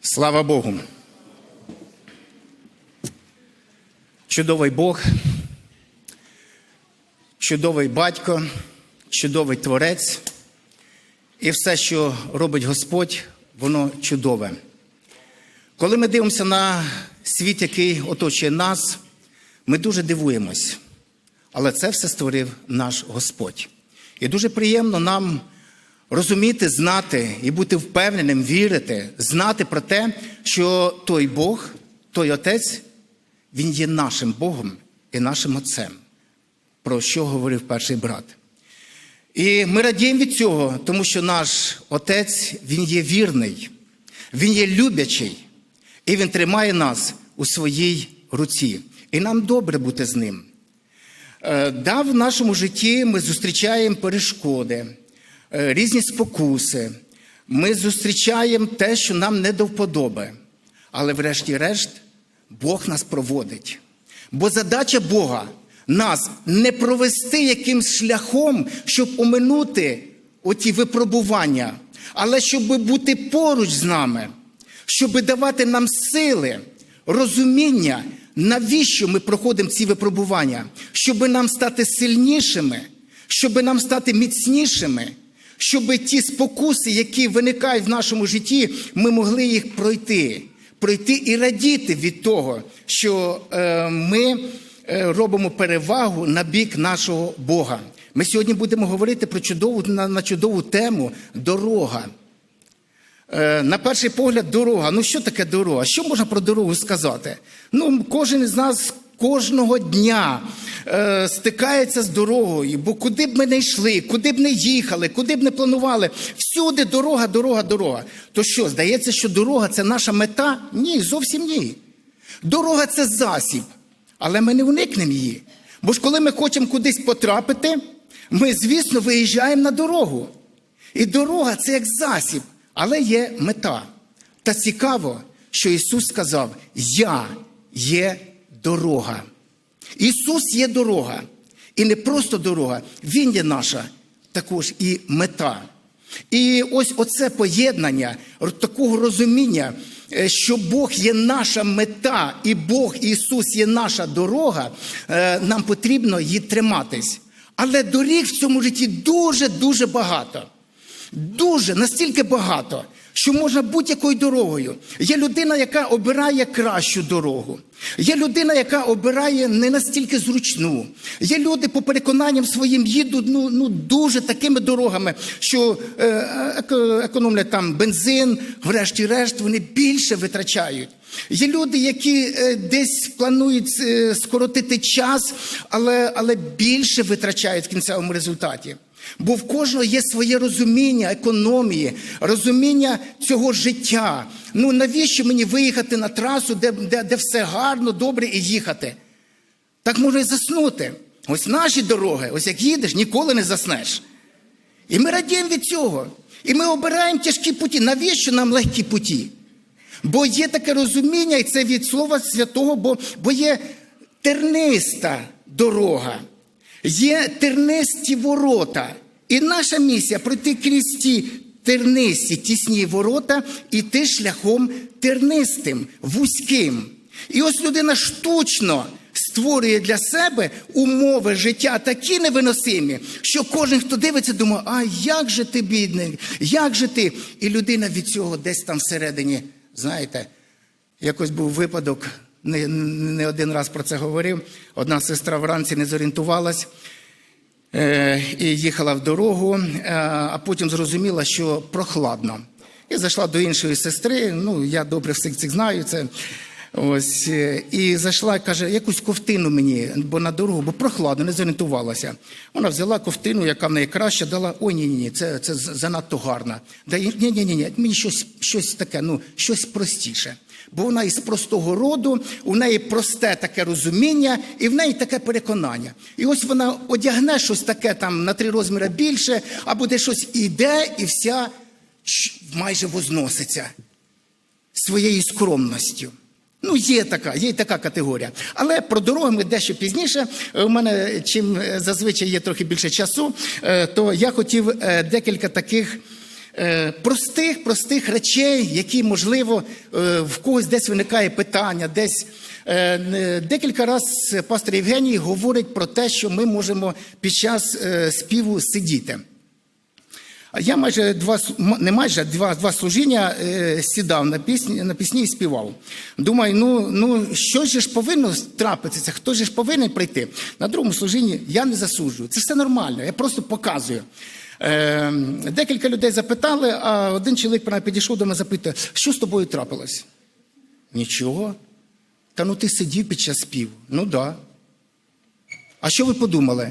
Слава Богу. Чудовий Бог, чудовий батько, чудовий творець. І все, що робить Господь, воно чудове. Коли ми дивимося на світ, який оточує нас, ми дуже дивуємось. Але це все створив наш Господь. І дуже приємно нам розуміти, знати і бути впевненим, вірити, знати про те, що той Бог, той Отець, Він є нашим Богом і нашим Отцем, про що говорив перший брат. І ми радіємо від цього, тому що наш Отець, Він є вірний, Він є любячий, і Він тримає нас у своїй руці. І нам добре бути з ним. Е, Да, в нашому житті ми зустрічаємо перешкоди, різні спокуси. Ми зустрічаємо те, що нам не до вподоби. Але, врешті-решт, Бог нас проводить. Бо задача Бога нас не провести якимсь шляхом, щоб оминути оті випробування, але щоб бути поруч з нами, щоб давати нам сили, розуміння, навіщо ми проходимо ці випробування, щоб нам стати сильнішими, щоб нам стати міцнішими, щоб ті спокуси, які виникають в нашому житті, ми могли їх пройти, пройти і радіти від того, що е, ми е, робимо перевагу на бік нашого Бога. Ми сьогодні будемо говорити про чудову на, на чудову тему дорога. Е, На перший погляд, дорога. Ну, що таке дорога? Що можна про дорогу сказати? Ну, кожен із нас кожного дня е, стикається з дорогою, бо куди б ми не йшли, куди б не їхали, куди б не планували, всюди дорога, дорога, дорога. То що, здається, що дорога це наша мета? Ні, зовсім ні. Дорога це засіб, але ми не уникнемо її. Бо ж коли ми хочемо кудись потрапити, ми, звісно, виїжджаємо на дорогу. І дорога це як засіб, але є мета. Та цікаво, що Ісус сказав: Я є дорога. Ісус є дорога. І не просто дорога, Він є наша також і мета. І ось оце поєднання такого розуміння, е, що Бог є наша мета, і Бог Ісус є наша дорога, е, нам потрібно її триматись. Але доріг в цьому житті дуже-дуже багато. Дуже настільки багато, що можна будь-якою дорогою. Є людина, яка обирає кращу дорогу. Є людина, яка обирає не настільки зручну. Є люди, по переконанням своїм, їдуть ну, ну, дуже такими дорогами, що е, еко- економлять там бензин, врешті-решт, вони більше витрачають. Є люди, які е, десь планують е, скоротити час, але, але більше витрачають в кінцевому результаті. Бо в кожного є своє розуміння економії, розуміння цього життя. Ну навіщо мені виїхати на трасу, де, де, де все гарно, добре і їхати? Так можна і заснути. Ось наші дороги, ось як їдеш, ніколи не заснеш. І ми радіємо від цього. І ми обираємо тяжкі путі. Навіщо нам легкі путі? Бо є таке розуміння, і це від Слова Святого, бо, бо є терниста дорога, є тернисті ворота. І наша місія пройти крізь ті тернисті, тісні ворота, іти шляхом тернистим, вузьким. І ось людина штучно створює для себе умови життя такі невиносимі, що кожен, хто дивиться, думає, а як же ти, бідний, як же ти? І людина від цього десь там всередині, знаєте, якось був випадок, не, не один раз про це говорив. Одна сестра вранці не зорієнтувалась. Е, і їхала в дорогу, е, а потім зрозуміла, що прохладно. І зайшла до іншої сестри. Ну, я добре всіх цих знаю. Це ось е, і зайшла і каже, якусь ковтину мені, бо на дорогу, бо прохладно, не зорієнтувалася. Вона взяла ковтину, яка в неї краща, дала. Ой, ні, ні, ні, це, це занадто гарно. Да, ні, ні, ні, ні, мені щось, щось таке, ну щось простіше. Бо вона із простого роду, у неї просте таке розуміння, і в неї таке переконання. І ось вона одягне щось таке там на три розміри більше, а буде щось іде, і вся майже возноситься своєю скромністю. Ну, є така, є така категорія. Але про дороги ми дещо пізніше. Е, У мене чим е, зазвичай є трохи більше часу, е, то я хотів декілька таких простих, простих речей, які, можливо, е, в когось десь виникає питання, десь. Е, Декілька разів пастор Євгеній говорить про те, що ми можемо під час е, співу сидіти. Я майже два не майже два, два служіння е, сідав на пісні, на пісні і співав. Думаю, ну, ну що ж повинно трапитися, хто ж повинен прийти. На другому служінні я не засуджую. Це все нормально, я просто показую. Е, декілька людей запитали, а один чоловік підійшов до мене запитує, що з тобою трапилось? Нічого. Та ну ти сидів під час співу. Ну так. Да. А що ви подумали?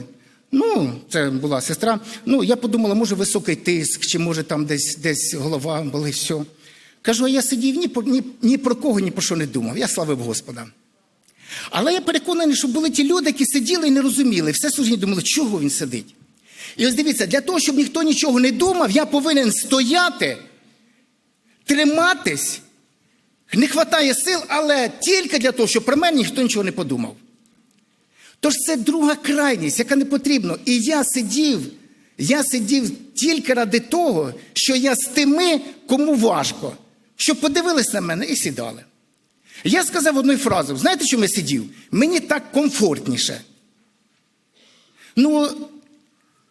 Ну, це була сестра. Ну, я подумала, може, високий тиск, чи може там десь, десь голова були, все. Кажу, а я сидів ні, ні, ні про кого, ні про що не думав. Я славив Господа. Але я переконаний, що були ті люди, які сиділи і не розуміли. Все служіння думали, чого він сидить. І ось дивіться, для того, щоб ніхто нічого не думав, я повинен стояти, триматись. Не вистачає сил, але тільки для того, щоб про мене ніхто нічого не подумав. Тож це друга крайність, яка не потрібна. І я сидів, я сидів тільки ради того, що я з тими, кому важко, щоб подивились на мене і сідали. Я сказав одну фразу: знаєте, чому я сидів? Мені так комфортніше. Ну,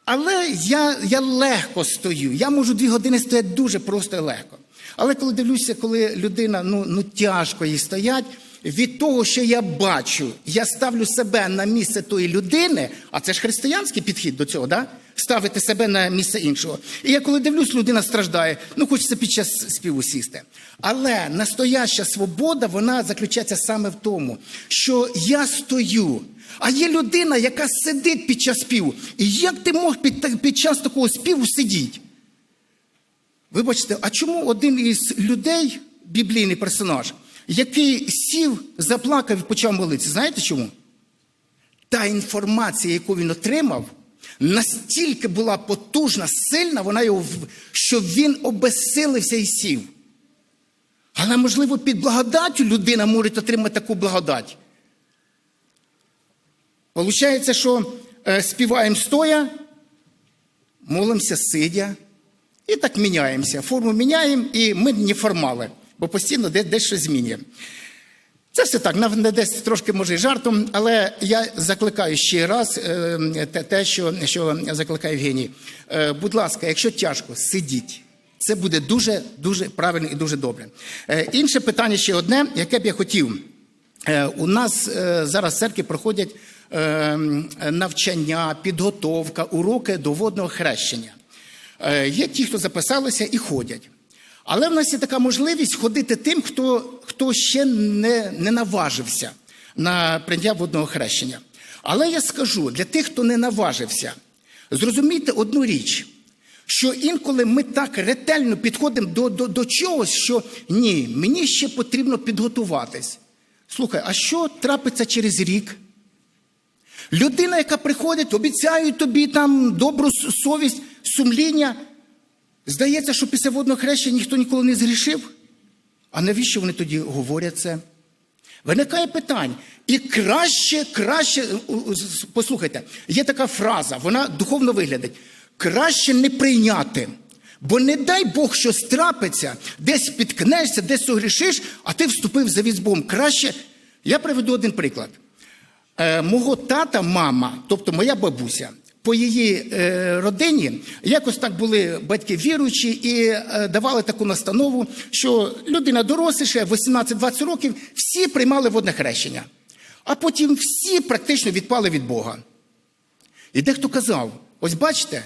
але я, я легко стою. Я можу дві години стояти дуже просто і легко. Але коли дивлюся, коли людина ну, ну тяжко їй стоять, від того, що я бачу, я ставлю себе на місце тої людини, а це ж християнський підхід до цього, да? ставити себе на місце іншого. І я коли дивлюсь, людина страждає, ну хочеться під час співу сісти. Але настояща свобода, вона заключається саме в тому, що я стою. А є людина, яка сидить під час співу. І як ти мог під, під час такого співу сидіти? Вибачте, а чому один із людей, біблійний персонаж, який сів, заплакав і почав молитися? Знаєте чому? Та інформація, яку він отримав, настільки була потужна, сильна, вона його, що він обезсилився і сів. Але, можливо, під благодаттю людина може отримати таку благодать. Получається, що е, співаємо стоя, молимося сидя, і так міняємося. Форму міняємо, і ми не формали, бо постійно де- десь щось змінюємо. Це все так, нав- не десь трошки може і жартом, але я закликаю ще раз е, те, що, що закликає Євгеній. Е, Будь ласка, якщо тяжко, сидіть. Це буде дуже дуже правильно і дуже добре. Інше питання ще одне, яке б я хотів. У нас зараз в церкві проходять навчання, підготовка, уроки до водного хрещення. Е, Є ті, хто записалися і ходять. Але в нас є така можливість ходити тим, хто, хто ще не, не наважився на прийняття водного хрещення. Але я скажу для тих, хто не наважився, зрозумійте одну річ, що інколи ми так ретельно підходимо до, до, до чогось, що ні, мені ще потрібно підготуватись. Слухай, а що трапиться через рік? Людина, яка приходить, обіцяє тобі там добру совість, сумління. Здається, що після водного хрещення ніхто ніколи не згрішив. А навіщо вони тоді говорять це? Виникає питання. І краще, краще, з- послухайте, є така фраза, вона духовно виглядить. Краще не прийняти. Бо не дай Бог щось трапиться, десь підкнешся, десь согрішиш, а ти вступив в завіт з Краще. Я приведу один приклад. Е, мого тата, мама, тобто моя бабуся, по її е, родині якось так були батьки віруючі і е, давали таку настанову, що людина доросліша, 18-20 років, всі приймали водне хрещення. А потім всі практично відпали від Бога. І дехто казав: ось бачите,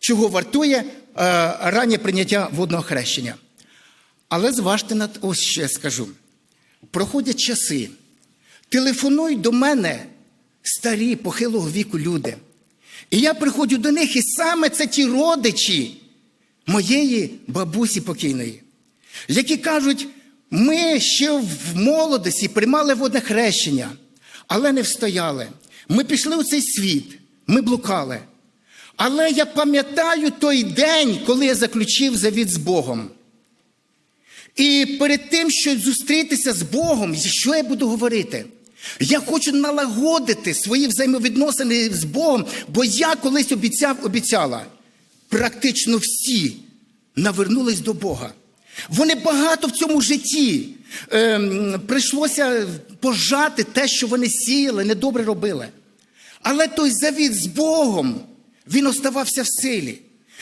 чого вартує раннє прийняття водного хрещення. Але зважте на ось ще скажу: проходять часи. Телефонують до мене старі похилого віку люди. І я приходжу до них, і саме це ті родичі моєї бабусі покійної, які кажуть, ми ще в молодості приймали водне хрещення, але не встояли. Ми пішли у цей світ, ми блукали. Але я пам'ятаю той день, коли я заключив завіт з Богом. І перед тим, щоб зустрітися з Богом, що я буду говорити? Я хочу налагодити свої взаємовідносини з Богом, бо я колись обіцяв, обіцяла. Практично всі навернулись до Бога. Вони багато в цьому житті ем, прийшлося пожати те, що вони сіяли, недобре робили. Але той завіт з Богом, він оставався в силі.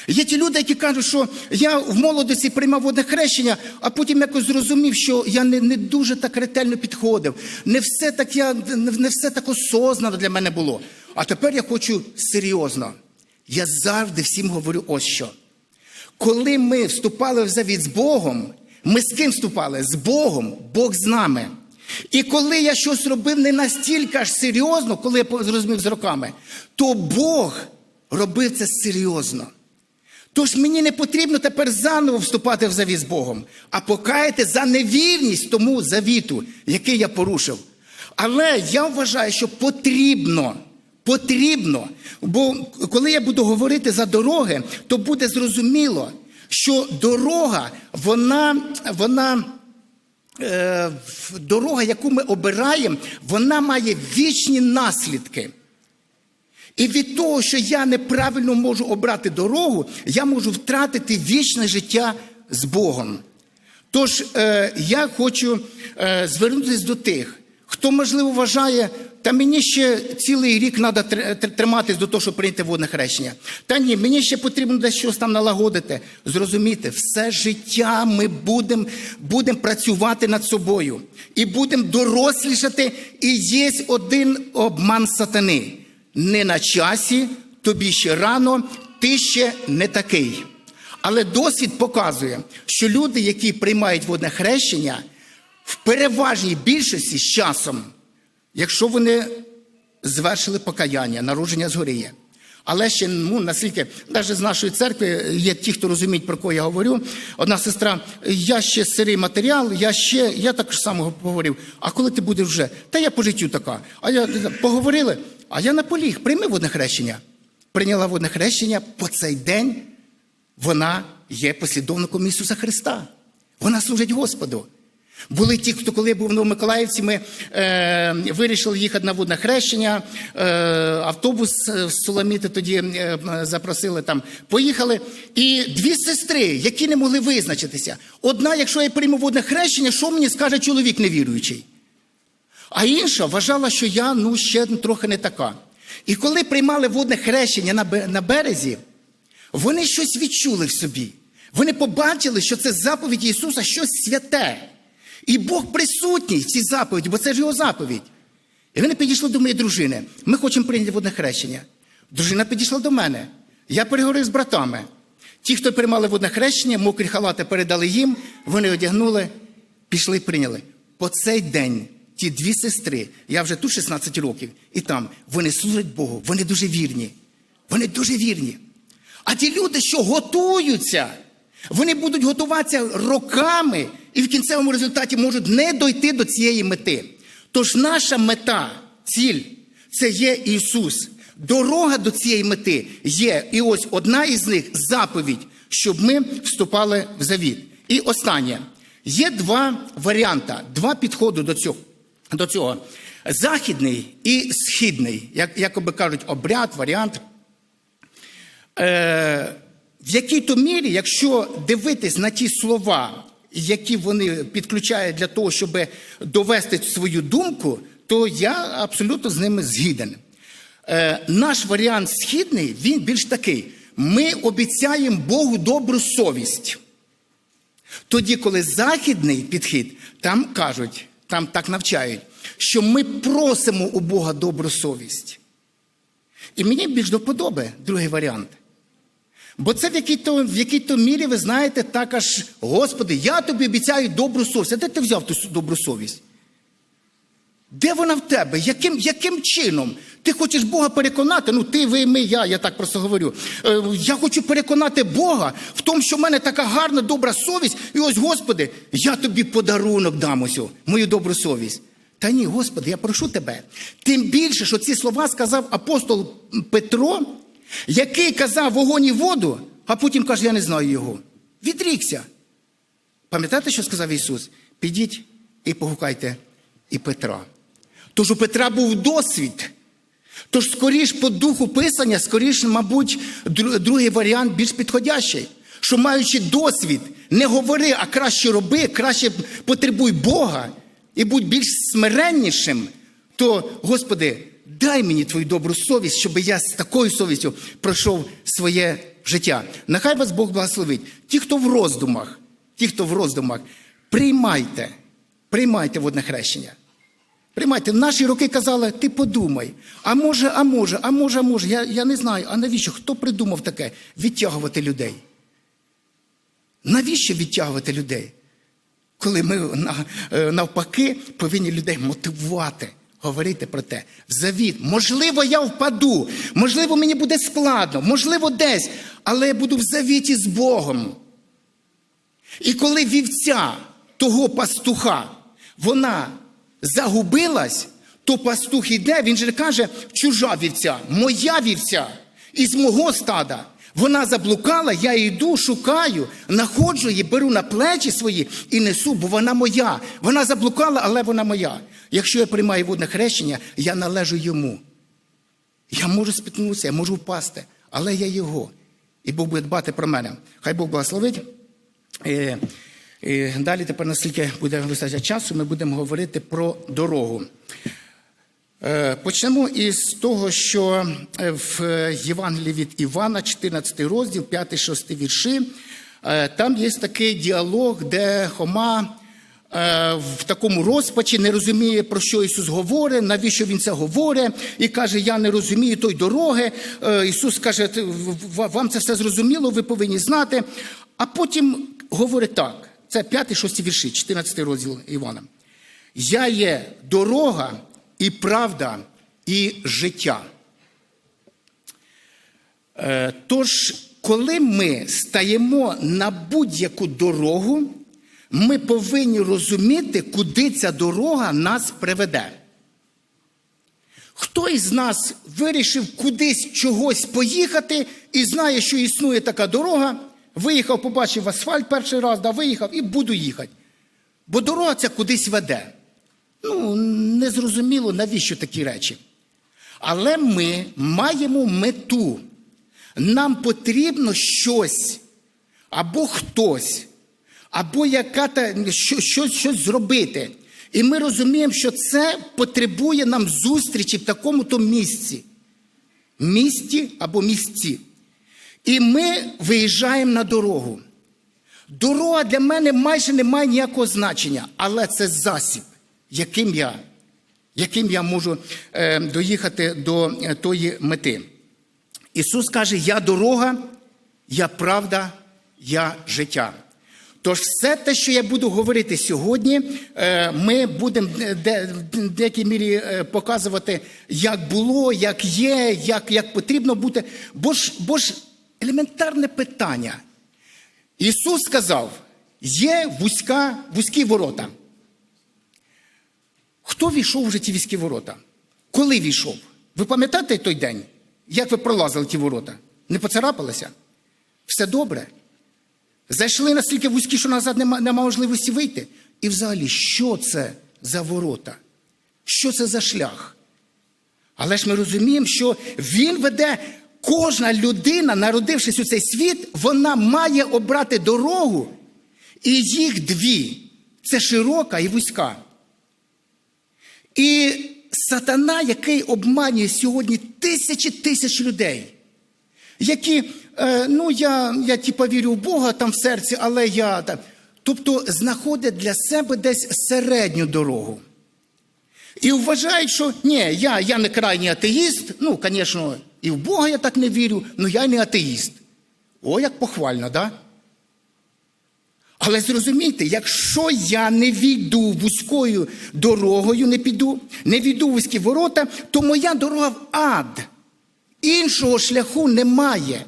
Є ті люди, які кажуть, що я в молодості приймав водне хрещення, а потім якось зрозумів, що я не, не дуже так ретельно підходив. Не все так я, не все так осознано для мене було. А тепер я хочу серйозно. Я завжди всім говорю ось що. Коли ми вступали в завіт з Богом, ми з ким вступали? З Богом, Бог з нами. І коли я щось робив не настільки аж серйозно, коли я зрозумів з роками, то Бог робив це серйозно. Тож мені не потрібно тепер заново вступати в завіт з Богом, а покаяти за невірність тому завіту, який я порушив. Але я вважаю, що потрібно, потрібно, бо коли я буду говорити за дороги, то буде зрозуміло, що дорога, вона, вона е, дорога, яку ми обираємо, вона має вічні наслідки. І від того, що я неправильно можу обрати дорогу, я можу втратити вічне життя з Богом. Тож е, я хочу е, звернутися до тих, хто, можливо, вважає, та мені ще цілий рік треба триматись до того, щоб прийняти водне хрещення. Та ні, мені ще потрібно десь щось там налагодити. Зрозуміти, все життя ми будемо будем працювати над собою і будемо дорослішати. І є один обман сатани. Не на часі, тобі ще рано, ти ще не такий. Але досвід показує, що люди, які приймають водне хрещення, в переважній більшості з часом, якщо вони звершили покаяння, народження згори є. Але ще ну, наскільки, навіть з нашої церкви є ті, хто розуміють, про кого я говорю. Одна сестра, я ще сирий матеріал, я ще, я так само говорив, а коли ти будеш вже? Та я по життю така. А я поговорили, а я наполіг, прийми водне хрещення. Прийняла водне хрещення по цей день. Вона є послідовником Ісуса Христа. Вона служить Господу. Були ті, хто коли був в Новомиколаївці, ми е, вирішили їхати на водне хрещення, е, автобус з Соломіти тоді е, запросили там. Поїхали. І дві сестри, які не могли визначитися. Одна, якщо я прийму водне хрещення, що мені скаже чоловік невіруючий? А інша вважала, що я ну, ще трохи не така. І коли приймали водне хрещення на, березі, вони щось відчули в собі. Вони побачили, що це заповідь Ісуса щось святе. І Бог присутній в цій заповіді, бо це ж його заповідь. І вони підійшли до моєї дружини. Ми хочемо прийняти водне хрещення. Дружина підійшла до мене. Я переговорив з братами. Ті, хто приймали водне хрещення, мокрі халати передали їм, вони одягнули, пішли і прийняли. По цей день ті дві сестри, я вже тут 16 років, і там вони служать Богу, вони дуже вірні. Вони дуже вірні. А ті люди, що готуються, вони будуть готуватися роками і в кінцевому результаті можуть не дойти до цієї мети. Тож наша мета, ціль це є Ісус. Дорога до цієї мети є. І ось одна із них заповідь, щоб ми вступали в завіт. І останнє. Є два варіанти, два підходи до цього. До цього. Західний і східний, як якоби кажуть, обряд, варіант. Е, в якій то мірі, якщо дивитись на ті слова, які вони підключають для того, щоб довести свою думку, то я абсолютно з ними згіден. Е, наш варіант східний, він більш такий: ми обіцяємо Богу добру совість. Тоді, коли західний підхід, там кажуть, там так навчають, що ми просимо у Бога добру совість. І мені більш до подоби другий варіант. Бо це в якій-то в якій-то мірі, ви знаєте, так аж, Господи, я тобі обіцяю добру совість. А де ти взяв ту добру совість? Де вона в тебе? Яким яким чином? Ти хочеш Бога переконати? Ну, ти, ви, ми, я, я так просто говорю. Е, я хочу переконати Бога в тому, що в мене така гарна, добра совість. І ось, Господи, я тобі подарунок дам ось, мою добру совість. Та ні, Господи, я прошу тебе. Тим більше, що ці слова сказав апостол Петро який казав вогонь і воду, а потім каже, я не знаю його. Відрікся. Пам'ятаєте, що сказав Ісус? Підіть і погукайте і Петра. Тож у Петра був досвід. Тож, скоріш по духу писання, скоріш, мабуть, другий варіант більш підходящий. що маючи досвід, не говори, а краще роби, краще потребуй Бога і будь більш смиреннішим, то, Господи, дай мені твою добру совість, щоб я з такою совістю пройшов своє життя. Нехай вас Бог благословить. Ті, хто в роздумах, ті, хто в роздумах, приймайте, приймайте водне хрещення. Приймайте, наші роки казали, ти подумай, а може, а може, а може, а може. Я, я не знаю, а навіщо? Хто придумав таке? Відтягувати людей. Навіщо відтягувати людей? Коли ми е, навпаки повинні людей мотивувати, говорити про те. В завіт. Можливо, я впаду, можливо, мені буде складно, можливо, десь, але я буду в завіті з Богом. І коли вівця того пастуха, вона загубилась, то пастух іде, він же каже, чужа вівця, моя вівця, із мого стада. Вона заблукала, я йду, шукаю, знаходжу її, беру на плечі свої і несу, бо вона моя. Вона заблукала, але вона моя. Якщо я приймаю водне хрещення, я належу йому. Я можу спіткнутися, я можу впасти, але я його. І Бог буде дбати про мене. Хай Бог благословить. І, далі, тепер, наскільки буде вистачати часу, ми будемо говорити про дорогу. Е, Почнемо із того, що е, в Євангелії від Івана, 14 розділ, 5-6 вірші, е, там є такий діалог, де Хома в такому розпачі не розуміє, про що Ісус говорить, навіщо Він це говорить, і каже: Я не розумію той дороги. Ісус каже, «Ти- в- в- вам це все зрозуміло, ви повинні знати. А потім говорить так: це 5-6 вірші, 14 розділ Івана. Я є дорога і правда, і життя. Е, Тож, коли ми стаємо на будь-яку дорогу, ми повинні розуміти, куди ця дорога нас приведе. Хто із нас вирішив кудись чогось поїхати і знає, що існує така дорога, виїхав, побачив асфальт перший раз, да, виїхав і буду їхати. Бо дорога ця кудись веде. Ну, незрозуміло, навіщо такі речі. Але ми маємо мету. Нам потрібно щось, або хтось, або яка та що, щось, щось зробити. І ми розуміємо, що це потребує нам зустрічі в такому-то місці. Місті або місці. І ми виїжджаємо на дорогу. Дорога для мене майже не має ніякого значення, але це засіб, яким я, яким я можу е, доїхати до е, тої мети. Ісус каже: Я дорога, я правда, я життя. Тож все те, що я буду говорити сьогодні, е, ми будемо е, в деякій мірі показувати, як було, як є, як, як потрібно бути. Бо ж, бо ж елементарне питання. Ісус сказав: є вузька, вузькі ворота. Хто війшов в житті вузькі ворота? Коли війшов? Ви пам'ятаєте той день, як ви пролазили ті ворота? Не поцарапалися? Все добре? Зайшли настільки вузькі, що назад нема можливості вийти. І взагалі, що це за ворота? Що це за шлях? Але ж ми розуміємо, що він веде, кожна людина, народившись у цей світ, вона має обрати дорогу, і їх дві це широка і вузька. І сатана, який обманює сьогодні тисячі тисяч людей, які, е, ну я, я типа вірю в Бога там в серці, але я там. Тобто знаходять для себе десь середню дорогу. І вважають, що ні, я, я не крайній атеїст. Ну, звісно, і в Бога я так не вірю, але я не атеїст. О, як похвально, да? Але зрозумійте, якщо я не війду вузькою дорогою, не піду, не війду вузькі ворота, то моя дорога в ад. Іншого шляху немає.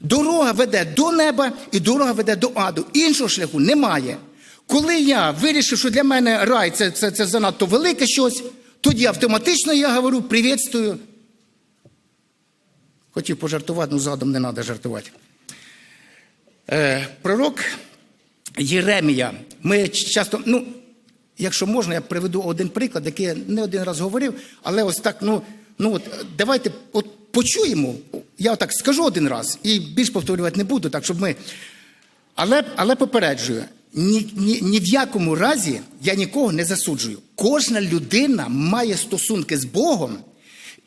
Дорога веде до неба і дорога веде до аду. Іншого шляху немає. Коли я вирішив, що для мене рай це, це, це занадто велике щось, тоді автоматично я говорю привітствую. Хотів пожартувати, але задом не треба жартувати. Е, пророк Єремія. Ми часто, ну, якщо можна, я приведу один приклад, який я не один раз говорив, але ось так, ну, Ну от давайте от почуємо. Я так скажу один раз і більш повторювати не буду, так щоб ми. Але, але попереджую, ні, ні, ні в якому разі я нікого не засуджую. Кожна людина має стосунки з Богом,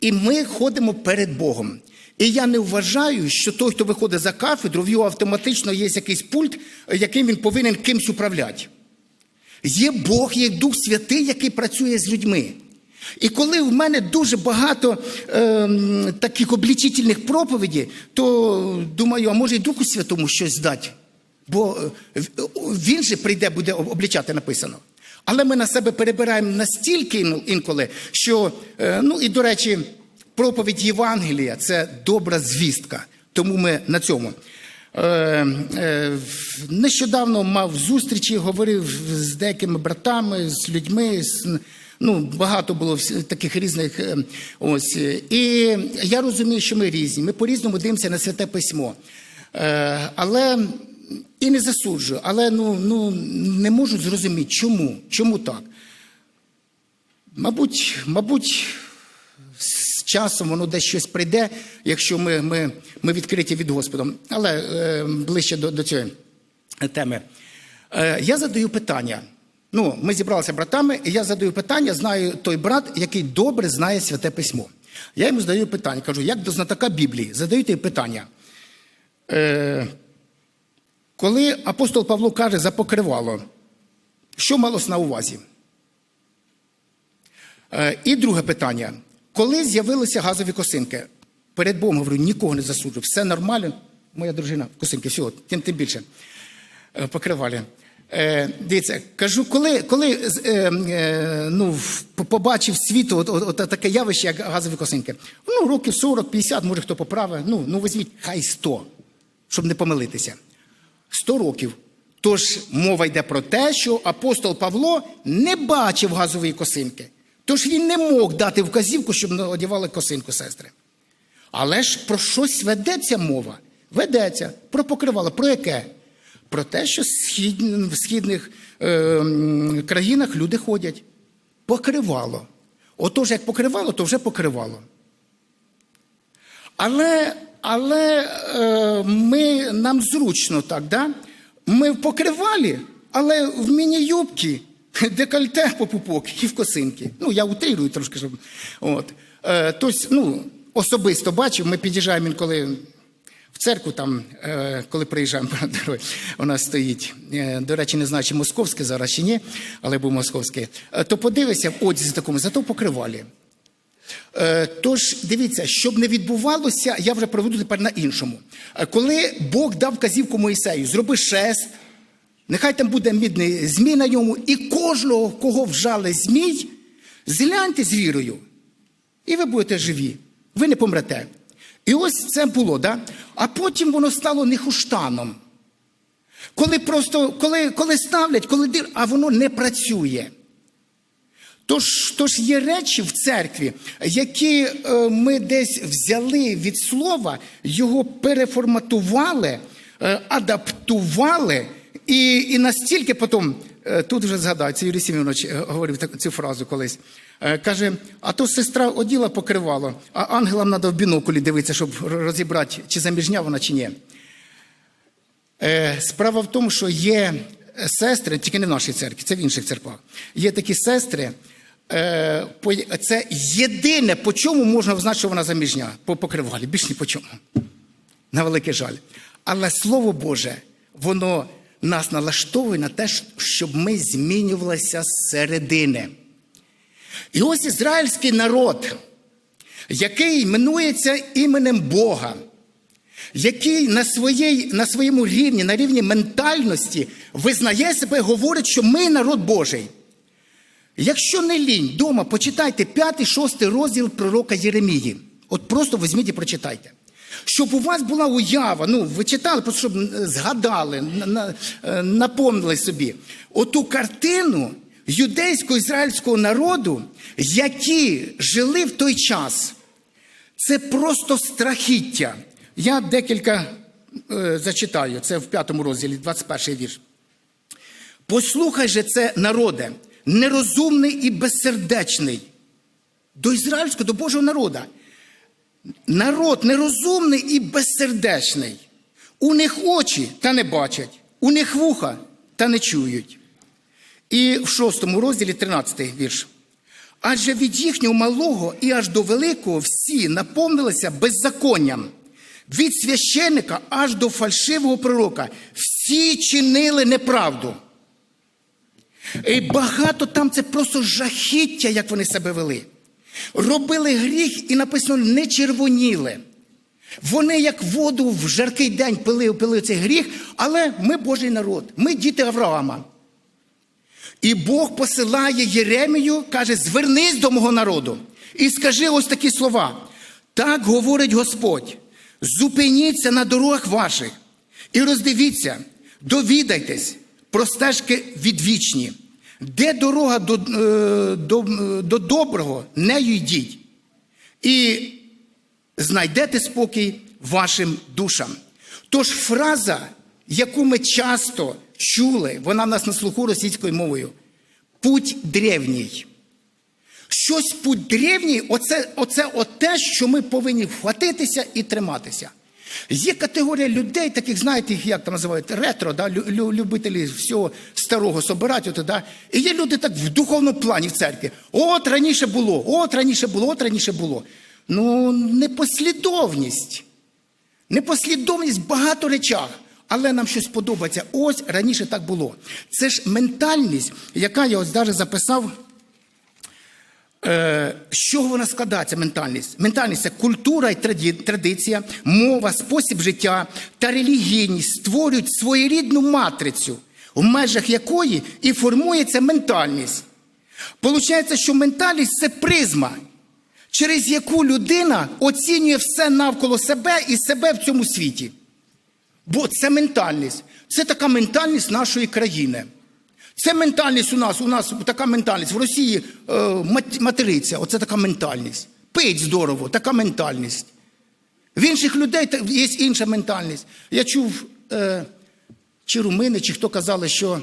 і ми ходимо перед Богом. І я не вважаю, що той, хто виходить за кафедру, в його автоматично є якийсь пульт, яким він повинен кимсь управляти. Є Бог, є Дух Святий, який працює з людьми. І коли в мене дуже багато е, таких облічительних проповідей, то думаю, а може і Духу Святому щось дати. Бо е, він же прийде, буде облічати написано. Але ми на себе перебираємо настільки інколи, що, е, ну і до речі, проповідь Євангелія це добра звістка. Тому ми на цьому. Е, нещодавно мав зустрічі, говорив з деякими братами, з людьми. Ну, багато було таких різних. Ось. І я розумію, що ми різні. Ми по-різному дивимося на святе письмо. Але і не засуджую, але ну, ну, не можу зрозуміти, чому? Чому так? Мабуть, мабуть, з часом воно десь щось прийде, якщо ми, ми, ми відкриті від Господа. Але е, ближче до, до цієї теми. Е, я задаю питання. Ну, ми зібралися братами, і я задаю питання, знаю той брат, який добре знає святе письмо. Я йому задаю питання, кажу, як до знатока Біблії, задаю тобі питання. Е, коли апостол Павло каже за покривало, що малось на увазі? Е, І друге питання. Коли з'явилися газові косинки? Перед Богом говорю, нікого не засуджую, все нормально. Моя дружина косинки, все, тим, тим більше Е, покривалі. Е, дивіться, кажу, коли, коли е, е, ну, побачив світу от, от, от таке явище, як газові косинки, ну, років 40-50, може хто поправить, ну, ну візьміть, хай 100, щоб не помилитися. 100 років. Тож мова йде про те, що апостол Павло не бачив газової косинки. Тож він не мог дати вказівку, щоб одягали косинку сестри. Але ж про щось ведеться мова. Ведеться про покривало. Про яке? Про те, що в східних е, країнах люди ходять. Покривало. Отож, як покривало, то вже покривало. Але, але е, ми, нам зручно так, да? ми в покривалі, але в міні-юбці, декольте по пупок і в косинки. Ну, я утрирую трошки, щоб. От. Е, тобто, ну, особисто бачив, ми під'їжджаємо інколи в церкву, там, е, коли приїжджаємо, нас стоїть, е, до речі, не знаю, чи московське зараз чи ні, але був московський, е, то подивися в одязі такому, зато покривалі. Е, Тож дивіться, щоб не відбувалося, я вже проведу тепер на іншому. Е, Коли Бог дав казівку Моїсею, зроби шест, нехай там буде мідний змій на ньому, і кожного, кого вжали змій, згляньте з вірою, і ви будете живі, ви не помрете. І ось це було, да? а потім воно стало нехуштаном. Коли просто, коли, коли ставлять, коли дир, а воно не працює. Тож, тож є речі в церкві, які е, ми десь взяли від слова, його переформатували, е, адаптували, і, і настільки потім, е, тут вже згадаю, це Юрій Сім'янович е, говорив цю фразу колись. Каже: а то сестра оділа покривало, а ангелам треба в бінокулі дивитися, щоб розібрати, чи заміжня вона, чи ні. Справа в тому, що є сестри, тільки не в нашій церкві, це в інших церквах. Є такі сестри. Е, Це єдине, по чому можна взнати, що вона заміжня, по покривалі, більш ні по чому. На великий жаль. Але Слово Боже, воно нас налаштовує на те, щоб ми змінювалися зсередини. І ось ізраїльський народ, який іменується іменем Бога який на, своїй, на своєму рівні, на рівні ментальності визнає себе, говорить, що ми народ Божий. Якщо не лінь, дома почитайте 5-6 розділ пророка Єремії. От просто візьміть і прочитайте. Щоб у вас була уява, ну, ви читали, просто щоб е, згадали, е, напомнили собі оту картину юдейсько-ізраїльського народу, які жили в той час. Це просто страхіття. Я декілька е, зачитаю, це в п'ятому розділі, 21 вірш. Послухай же це, народе, нерозумний і безсердечний. до ізраїльського, до Божого народу. Народ нерозумний і безсердечний. У них очі та не бачать, у них вуха та не чують. І в шостому розділі 13 вірш. Адже від їхнього малого і аж до великого всі наповнилися беззаконням. Від священника аж до фальшивого пророка. Всі чинили неправду. І багато там це просто жахіття, як вони себе вели. Робили гріх і написано не червоніли. Вони, як воду в жаркий день пили, пили цей гріх, але ми Божий народ, ми діти Авраама. І Бог посилає Єремію, каже: звернись до мого народу і скажи ось такі слова. Так говорить Господь: зупиніться на дорогах ваших і роздивіться, довідайтесь про стежки відвічні, де дорога до, е, до, до доброго, нею йдіть. І знайдете спокій вашим душам. Тож фраза, яку ми часто чули, вона в нас на слуху російською мовою. Путь древній. Щось путь древній, оце, оце те, що ми повинні вхватитися і триматися. Є категорія людей, таких, знаєте, їх як там називають, ретро, да? лю- лю- любителі всього старого собирати. Да? І є люди так в духовному плані в церкві. От раніше було, от раніше було, от раніше було. Ну, непослідовність. Непослідовність в багато речах. Але нам щось подобається. Ось раніше так було. Це ж ментальність, яка я ось навіть записав. Е, з чого вона складається, ментальність? Ментальність це культура і традиція, мова, спосіб життя та релігійність створюють своєрідну матрицю, в межах якої і формується ментальність. Получається, що ментальність це призма, через яку людина оцінює все навколо себе і себе в цьому світі. Бо це ментальність. Це така ментальність нашої країни. Це ментальність у нас, у нас така ментальність. В Росії е, мат- материться, оце така ментальність. Пить здорово, така ментальність. В інших людей є інша ментальність. Я чув, е, чи румини, чи хто казали, що,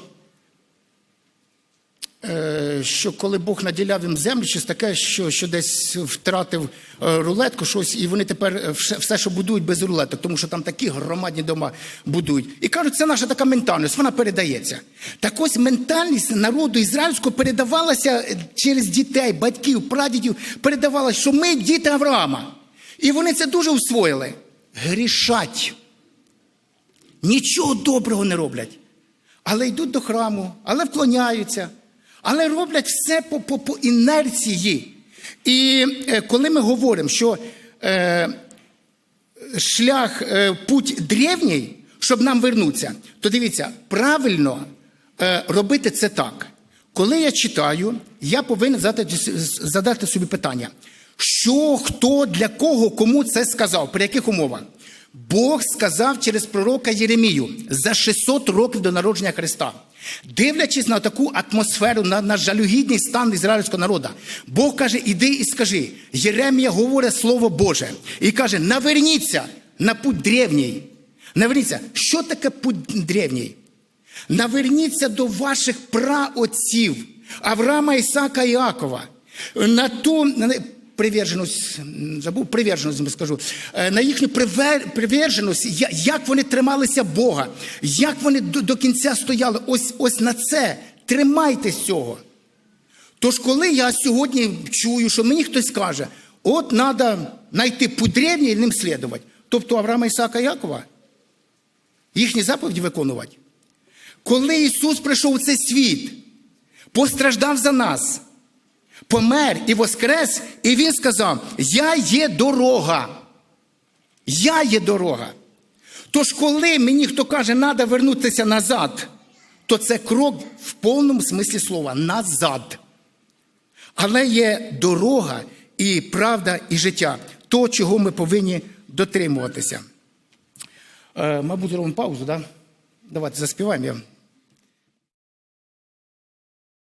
що коли Бог наділяв їм землю, щось таке, що, що десь втратив е, рулетку, щось, і вони тепер е, все, що будують без рулеток, тому що там такі громадні дома будують. І кажуть, це наша така ментальність, вона передається. Так ось ментальність народу ізраїльського передавалася е, через дітей, батьків, прадідів, передавалася, що ми діти Авраама. І вони це дуже усвоїли. Грішать. Нічого доброго не роблять. Але йдуть до храму, але вклоняються, але роблять все по, по, по інерції. І е, коли ми говоримо, що е, шлях, е, путь древній, щоб нам вернутися, то дивіться, правильно е, робити це так. Коли я читаю, я повинен задати, задати собі питання, що, хто, для кого, кому це сказав, при яких умовах. Бог сказав через пророка Єремію за 600 років до народження Христа. Дивлячись на таку атмосферу, на, на жалюгідний стан ізраїльського народу, Бог каже: іди і скажи. Єремія говорить Слово Боже і каже: наверніться на путь древній. Наверніться, що таке путь древній? Наверніться до ваших праотців Авраама, Ісака і Іакова. На ту приверженість, забув приверженість, скажу, е, на їхню привер- приверженість, як вони трималися Бога, як вони до, до кінця стояли. Ось, ось на це тримайтесь цього. Тож, коли я сьогодні чую, що мені хтось каже, от треба знайти путь і ним слідувати. Тобто Авраама, Ісака Якова, їхні заповіді виконувати. Коли Ісус прийшов у цей світ, постраждав за нас, помер і воскрес, і Він сказав: Я є дорога. Я є дорога. Тож, коли мені хто каже, треба вернутися назад, то це крок в повному смислі слова назад. Але є дорога і правда, і життя, то, чого ми повинні дотримуватися. Е, мабуть, робимо паузу? Да? Давайте заспіваємо.